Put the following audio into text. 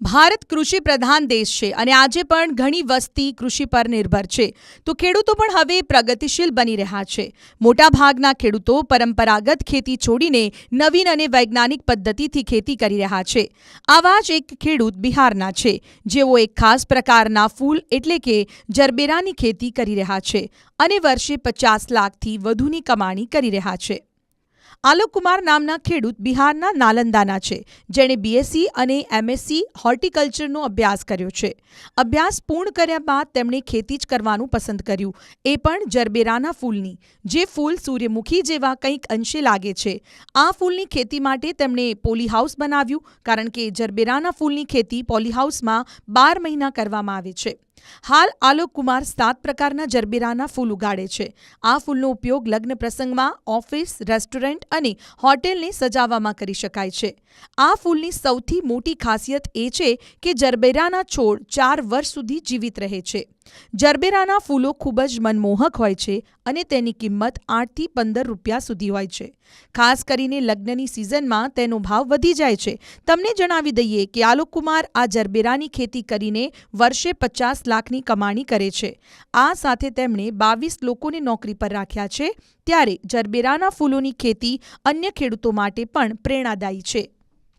ભારત કૃષિ પ્રધાન દેશ છે અને આજે પણ ઘણી વસ્તી કૃષિ પર નિર્ભર છે. તો ખેડૂતો પણ હવે પ્રગતિશીલ બની રહ્યા છે. મોટાભાગના ખેડૂતો પરંપરાગત ખેતી છોડીને નવીન અને વૈજ્ઞાનિક પદ્ધતિથી ખેતી કરી રહ્યા છે. આવા જ એક ખેડૂત બિહારના છે. જેઓ એક ખાસ પ્રકારના ફૂલ એટલે કે જરબેરાની ખેતી કરી રહ્યા છે અને વર્ષે પચાસ લાખથી વધુની કમાણી કરી રહ્યા છે. આલોક કુમાર નામના ખેડૂત બિહારના નાલંદાના છે. જેણે બીએસસી અને એમએસસી હોર્ટિકલ્ચરનો અભ્યાસ કર્યો છે. અભ્યાસ પૂર્ણ કર્યા બાદ તેમણે ખેતી જ કરવાનું પસંદ કર્યું. એ પણ જરબેરાના ફૂલની. જે ફૂલ સૂર્યમુખી જેવા કંઈક અંશે લાગે છે. આ ફૂલની ખેતી માટે તેમણે પોલીહાઉસ બનાવ્યું, કારણ કે જરબેરાના ફૂલની ખેતી પોલીહાઉસમાં બાર મહિના કરવામાં આવે છે. હાલ આલોક કુમાર સાત પ્રકારના જરબેરાના ફૂલ ઉગાડે છે. આ ફૂલનો ઉપયોગ લગ્ન પ્રસંગમાં ઓફિસ, રેસ્ટોરન્ટ અને હોટેલને સજાવવામાં કરી શકાય છે. આ ફૂલની સૌથી મોટી ખાસિયત એ છે કે જરબેરાના છોડ ચાર વર્ષ સુધી જીવિત રહે છે. જરબેરાના ફૂલો ખૂબ જ મનમોહક હોય છે અને તેની કિંમત આઠથી પંદર રૂપિયા સુધી હોય છે. ખાસ કરીને લગ્નની સિઝનમાં તેનો ભાવ વધી જાય છે. તમને જણાવી દઈએ કે આલોક કુમાર આ જરબેરાની ખેતી કરીને વર્ષે પચાસ લાખની કમાણી કરે છે. આ સાથે તેમણે બાવીસ લોકોને નોકરી પર રાખ્યા છે. ત્યારે જરબેરાના ફૂલોની ખેતી અન્ય ખેડૂતો માટે પણ પ્રેરણાદાયી છે.